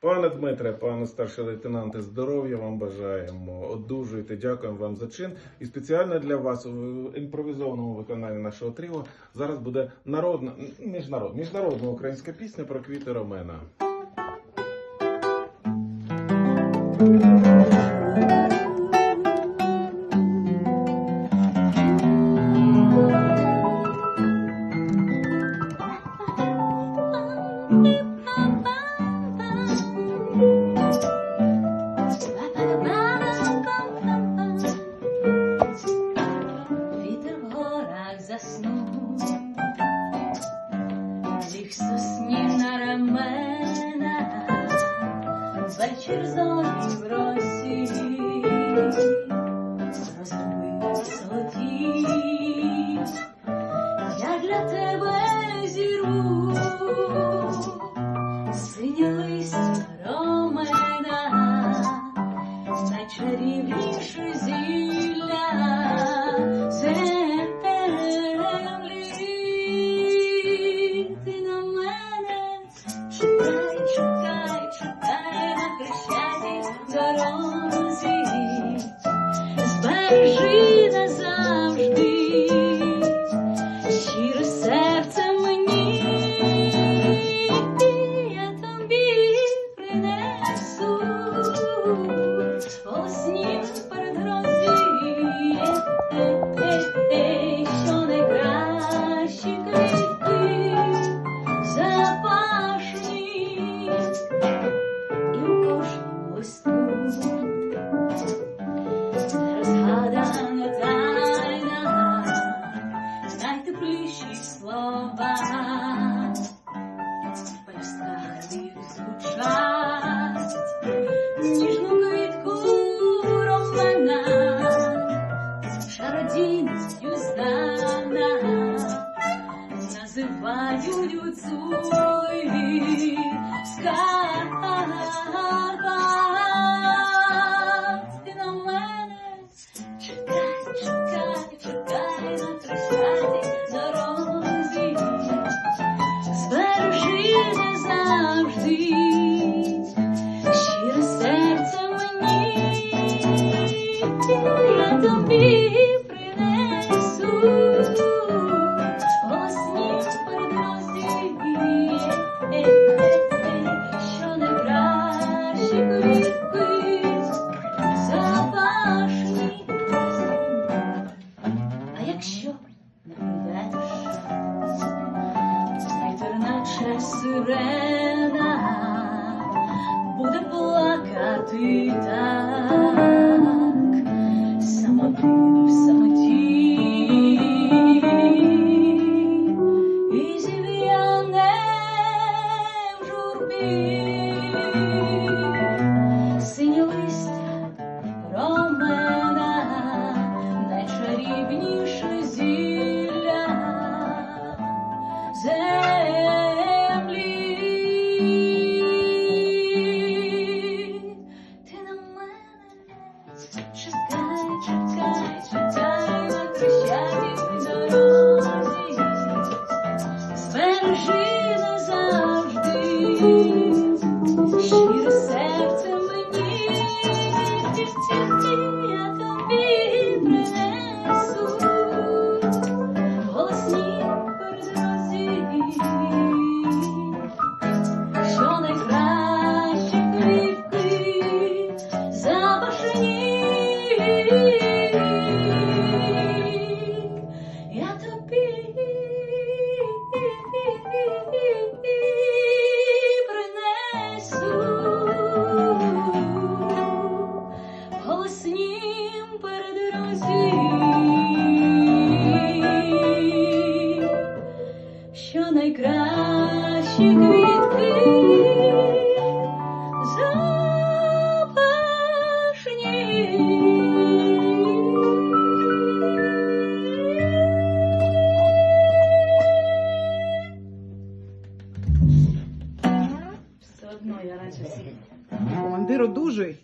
Пане Дмитре, пане старший лейтенанте, здоров'я вам бажаємо. Одужуйте, дякуємо вам за чин. І спеціально для вас в імпровізованому виконанні нашого тріо зараз буде народна міжнарод, міжнародна українська пісня про квіти Ромена. вечір зорі в росі, розбив золоті, я для тебе зіру, синє листя ромена, найчарівніше називають гуцулові скарба. Ти на мене чекай, чекай, чекай на хрещатій surrender. не родужуй.